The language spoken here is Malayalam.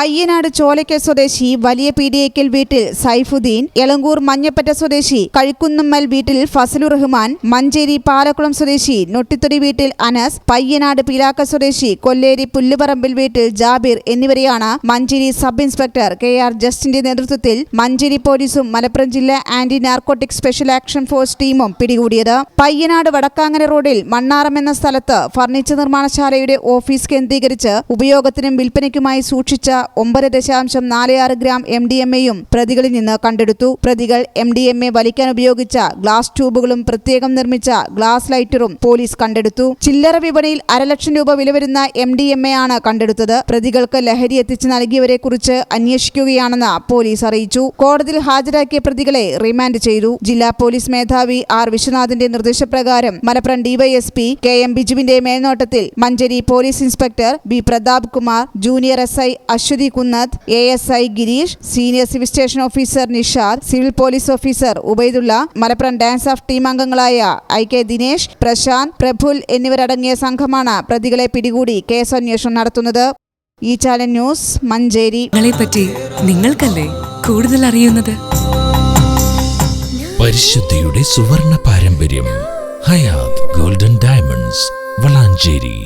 പയ്യനാട് ചോലയ്ക്കൽ സ്വദേശി വലിയ പീടിയേക്കൽ വീട്ടിൽ സൈഫുദ്ദീൻ എളങ്കൂർ മഞ്ഞപ്പറ്റ സ്വദേശി കഴിക്കുന്നമ്മൽ വീട്ടിൽ ഫസലു റഹ്മാൻ മഞ്ചേരി പാലക്കുളം സ്വദേശി നൊട്ടിത്തൊടി വീട്ടിൽ അനസ് പയ്യനാട് പിലാക്ക സ്വദേശി കൊല്ലേരി പുല്ലുപറമ്പിൽ വീട്ടിൽ ജാബിർ എന്നിവരെയാണ് Manjeri sub inspector K R ജസ്റ്റിന്റെ നേതൃത്വത്തിൽ മഞ്ചേരി പോലീസും മലപ്പുറം ജില്ലാ anti narcotic special action force ടീമും പിടികൂടിയത്. പയ്യനാട് വടക്കാങ്ങര റോഡിൽ മണ്ണാറം എന്ന സ്ഥലത്ത് ഫർണിച്ചർ നിർമ്മാണശാലയുടെ ഓഫീസ് കേന്ദ്രീകരിച്ച് ഉപയോഗത്തിനും വിൽപ്പനയ്ക്കുമായി സൂക്ഷിച്ച ഒമ്പത് ദശാംശം നാല് ആറ് ഗ്രാം എം ഡി എം എയും പ്രതികളിൽ നിന്ന് കണ്ടെടുത്തു. പ്രതികൾ എം ഡി എം എ വലിക്കാൻ ഉപയോഗിച്ച ഗ്ലാസ് ട്യൂബുകളും പ്രത്യേകം നിർമ്മിച്ച ഗ്ലാസ് ലൈറ്ററും പോലീസ് കണ്ടെടുത്തു. ചില്ലറ വിപണിയിൽ അരലക്ഷം രൂപ വില വരുന്ന എം ഡി എം എ ആണ് കണ്ടെടുത്തത്. പ്രതികൾക്ക് ലഹരി എത്തിച്ചു നൽകിയവരെ കുറിച്ച് അന്വേഷിക്കുകയാണെന്ന് പോലീസ് അറിയിച്ചു. കോടതിയിൽ ഹാജരാക്കിയ പ്രതികളെ റിമാൻഡ് ചെയ്തു. ജില്ലാ പോലീസ് മേധാവി ആർ വിശ്വനാഥിന്റെ നിർദ്ദേശപ്രകാരം മലപ്പുറം ഡിവൈഎസ്പി കെ എം ബിജുവിന്റെ മേൽനോട്ടത്തിൽ Manjeri police inspector B Prathap Kumar junior S I Aswathi Kunnath A S I Girish senior civil station officer Nishad civil police officer Ubaidulla Malappuram DANSAF team അംഗങ്ങളായ ഐ കെ ദിനേശ് പ്രശാന്ത് പ്രഫുൽ എന്നിവരടങ്ങിയ സംഘമാണ് പ്രതികളെ പിടികൂടി കേസന്വേഷണം നടത്തുന്നത്. ഈ ചാനൽ ന്യൂസ് മഞ്ചേരി. പറ്റി നിങ്ങൾക്കല്ലേ കൂടുതൽ അറിയുന്നത്? പരിശുദ്ധിയുടെ സുവർണ പാരമ്പര്യം ഹയാത് ഗോൾഡൻ ഡയമണ്ട്സ് വളാഞ്ചേരി.